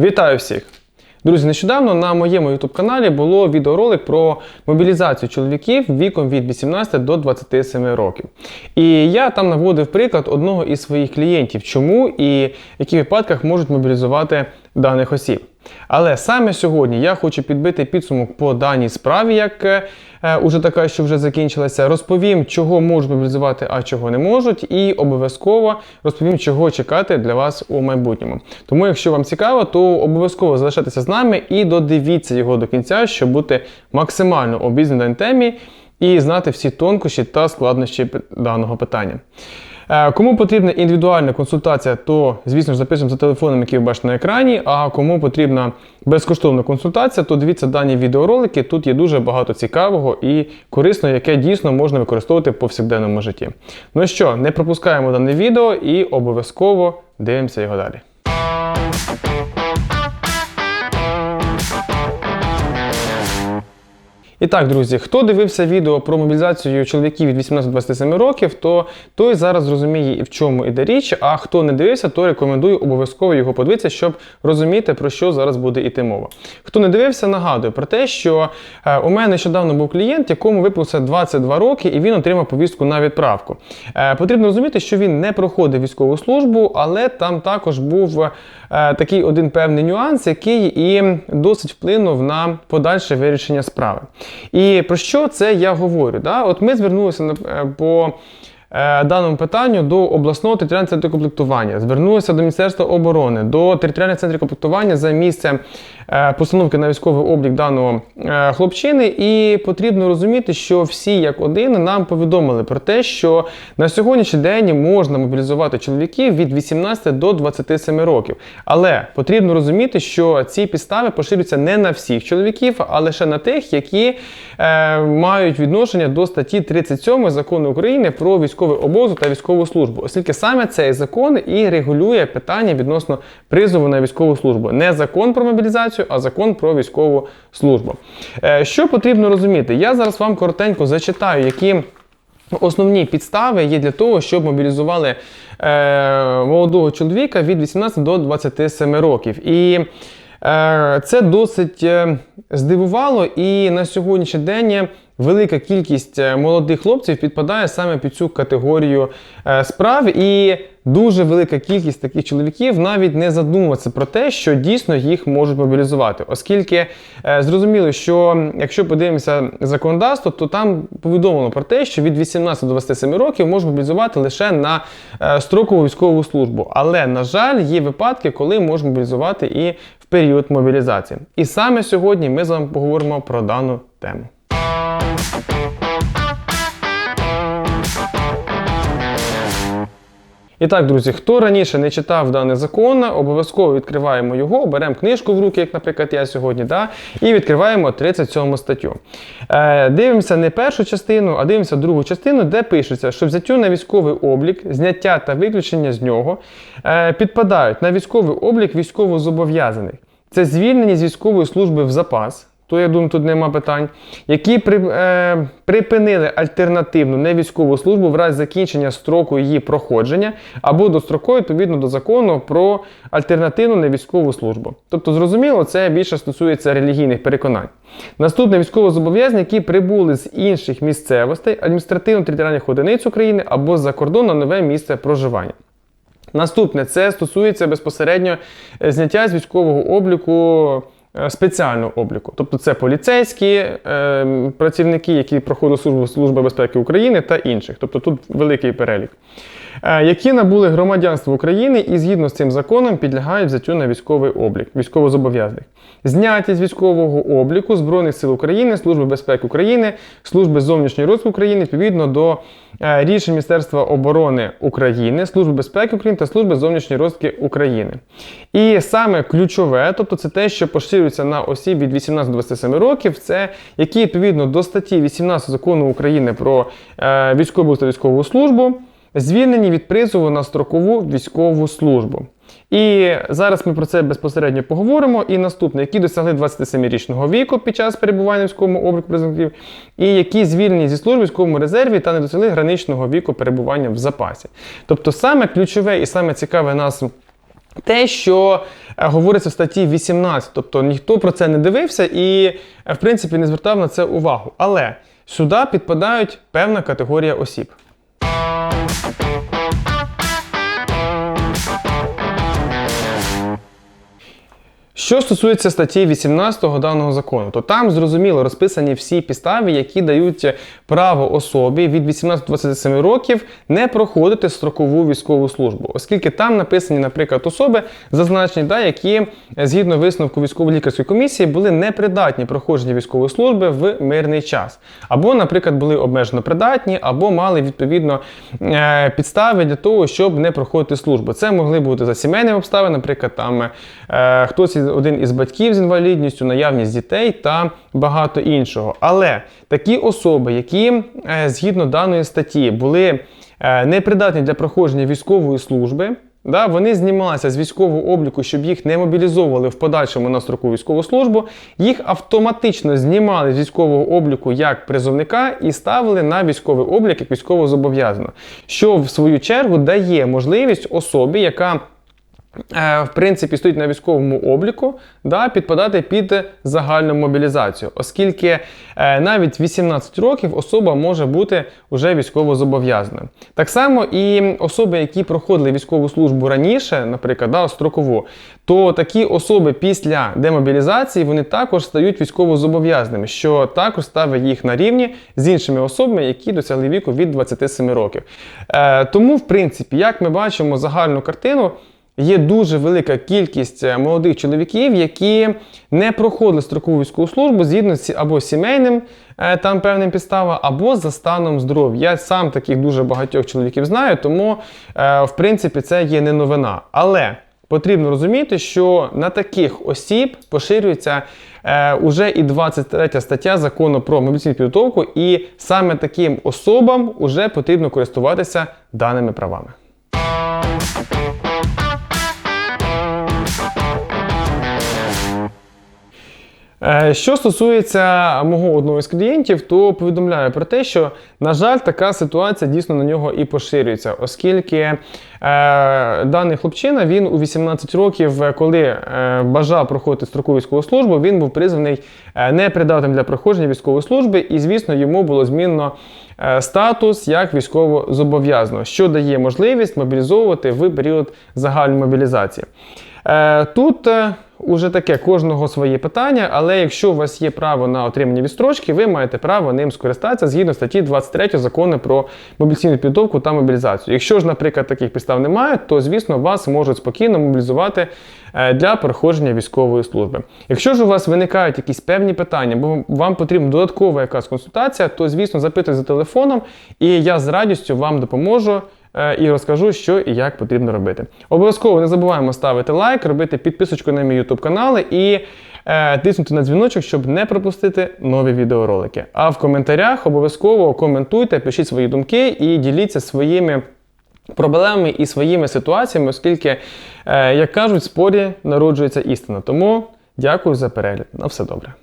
Вітаю всіх! Друзі, нещодавно на моєму YouTube каналі було відеоролик про мобілізацію чоловіків віком від 18 до 27 років. І я там наводив приклад одного із своїх клієнтів, чому і в яких випадках можуть мобілізувати даних осіб. Але саме сьогодні я хочу підбити підсумок по даній справі, як е, е, уже така, що вже закінчилася. Розповім, чого можуть мобілізувати, а чого не можуть, і обов'язково розповім, чого чекати для вас у майбутньому. Тому, якщо вам цікаво, то обов'язково залишайтеся з нами і додивіться його до кінця, щоб бути максимально обізнаним темі і знати всі тонкощі та складнощі даного питання. Е, Кому потрібна індивідуальна консультація, то звісно ж записуємо за телефоном, який ви бачите на екрані. А кому потрібна безкоштовна консультація, то дивіться дані відеоролики. Тут є дуже багато цікавого і корисного, яке дійсно можна використовувати в повсякденному житті. Ну що, не пропускаємо дане відео і обов'язково дивимося його далі. І так, друзі, хто дивився відео про мобілізацію чоловіків від 18 до 27 років, то той зараз розуміє і в чому іде річ. А хто не дивився, то рекомендую обов'язково його подивитися, щоб розуміти, про що зараз буде йти мова. Хто не дивився, нагадую про те, що е, у мене нещодавно був клієнт, якому виповнилося 22 роки, і він отримав повістку на відправку. Е, потрібно розуміти, що він не проходив військову службу, але там також був е, такий один певний нюанс, який і досить вплинув на подальше вирішення справи. І про що це я говорю? Да? От ми звернулися е, по е, даному питанню до обласного територіального центру комплектування, звернулися до Міністерства оборони, до територіального центру комплектування за місцем постановки на військовий облік даного е, хлопчини. І потрібно розуміти, що всі як один нам повідомили про те, що на сьогоднішній день можна мобілізувати чоловіків від 18 до 27 років. Але потрібно розуміти, що ці підстави поширюються не на всіх чоловіків, а лише на тих, які е, мають відношення до статті 37 закону України про військовий обов'язок та військову службу, оскільки саме цей закон і регулює питання відносно призову на військову службу. Не закон про мобілізацію, а закон про військову службу. Е, що потрібно розуміти? Я зараз вам коротенько зачитаю, які. Основні підстави є для того, щоб мобілізували е, молодого чоловіка від 18 до 27 років. І е, це досить е, здивувало, і на сьогоднішній день велика кількість е, молодих хлопців підпадає саме під цю категорію е, справ. І дуже велика кількість таких чоловіків навіть не задумується про те, що дійсно їх можуть мобілізувати, оскільки е, зрозуміло, що якщо подивимося законодавство, то там повідомлено про те, що від 18 до 27 років можуть мобілізувати лише на строкову військову службу. Але на жаль, є випадки, коли можуть мобілізувати і в період мобілізації. І саме сьогодні ми з вами поговоримо про дану тему. І так, друзі, хто раніше не читав даний закон, обов'язково відкриваємо його, беремо книжку в руки, як, наприклад, я сьогодні, да, і відкриваємо 37 статтю. Е, дивимося не першу частину, а дивимося другу частину, де пишеться, що взяттю на військовий облік, зняття та виключення з нього е, підпадають на військовий облік військовозобов'язаних. Це звільнені з військової служби в запас. То я думаю, тут нема питань, які при, е, припинили альтернативну невійськову службу в разі закінчення строку її проходження або достроково відповідно до закону про альтернативну невійськову службу. Тобто, зрозуміло, це більше стосується релігійних переконань. Наступне військовозобов'язані, які прибули з інших місцевостей, адміністративно-територіальних одиниць України або з-за кордону на нове місце проживання. Наступне це стосується безпосередньо е, зняття з військового обліку. Е, Спеціального обліку, тобто це поліцейські е, працівники, які проходять службу Служби безпеки України та інших. Тобто тут великий перелік, які набули громадянство України і згідно з цим законом підлягають взяттю на військовий облік військовозобов'язаних. Зняті з військового обліку Збройних сил України, Служби безпеки України, Служби зовнішньої розвитку України відповідно до е, рішень Міністерства оборони України, Служби безпеки України та Служби зовнішньої розвитки України. І саме ключове, тобто це те, що поширюється на осіб від 18 до 27 років, це які відповідно до статті 18 закону України про е, військову та військову службу звільнені від призову на строкову військову службу. І зараз ми про це безпосередньо поговоримо. І наступне, які досягли 27-річного віку під час перебування військовому обліку призовників, і які звільнені зі служби військовому резерві та не досягли граничного віку перебування в запасі. Тобто, саме ключове і саме цікаве нас те, що е, говориться в статті 18, тобто ніхто про це не дивився і, е, в принципі, не звертав на це увагу. Але сюди підпадають певна категорія осіб. Що стосується статті 18 даного закону, то там зрозуміло розписані всі підстави, які дають право особі від 18 до 27 років не проходити строкову військову службу, оскільки там написані, наприклад, особи зазначені, да, які е, згідно висновку військово-лікарської комісії були непридатні проходження військової служби в мирний час, або, наприклад, були обмежено придатні, або мали відповідно е, підстави для того, щоб не проходити службу. Це могли бути за сімейними обставини, наприклад, там е, хтось один із батьків з інвалідністю, наявність дітей та багато іншого. Але такі особи, які е, згідно даної статті були е, непридатні для проходження військової служби. Да, вони знімалися з військового обліку, щоб їх не мобілізовували в подальшому на строкову військову службу. Їх автоматично знімали з військового обліку як призовника і ставили на військовий облік як військовозобов'язано, що в свою чергу дає можливість особі, яка в принципі стоїть на військовому обліку, да, підпадати під загальну мобілізацію, оскільки е, навіть 18 років особа може бути вже військово-зобов'язаною. Так само і особи, які проходили військову службу раніше, наприклад, да, строкову, то такі особи після демобілізації вони також стають військово-зобов'язаними, що також ставить їх на рівні з іншими особами, які досягли віку від 27 років. Е, тому, в принципі, як ми бачимо загальну картину. Є дуже велика кількість е, молодих чоловіків, які не проходили строкову військову службу згідно з або сімейним е, там певним підставам, або за станом здоров'я. Я сам таких дуже багатьох чоловіків знаю, тому е, в принципі це є не новина. Але потрібно розуміти, що на таких осіб поширюється уже і 23 стаття закону про мобілізаційну підготовку, і саме таким особам вже потрібно користуватися даними правами. Що стосується мого одного із клієнтів, то повідомляю про те, що, на жаль, така ситуація дійсно на нього і поширюється, оскільки е, даний хлопчина він у 18 років, е, коли е, бажав проходити строкову військову службу, він був призваний е, непридатним для проходження військової служби, і, звісно, йому було змінено е, статус як військово-зобов'язаного, що дає можливість мобілізовувати в період загальної мобілізації. Е, Тут е, уже таке кожного своє питання, але якщо у вас є право на отримання відстрочки, ви маєте право ним скористатися згідно статті 23 закону про мобілізаційну підготовку та мобілізацію. Якщо ж, наприклад, таких підстав немає, то звісно вас можуть спокійно мобілізувати е, для проходження військової служби. Якщо ж у вас виникають якісь певні питання, бо вам потрібна додаткова якась консультація, то звісно запитуйте за телефоном, і я з радістю вам допоможу і розкажу, що і як потрібно робити. Обов'язково не забуваємо ставити лайк, робити підписочку на мій YouTube канал і е, тиснути на дзвіночок, щоб не пропустити нові відеоролики. А в коментарях обов'язково коментуйте, пишіть свої думки і діліться своїми. Проблемами і своїми ситуаціями, оскільки, е, як кажуть, в спорі народжується істина. Тому дякую за перегляд. На все добре.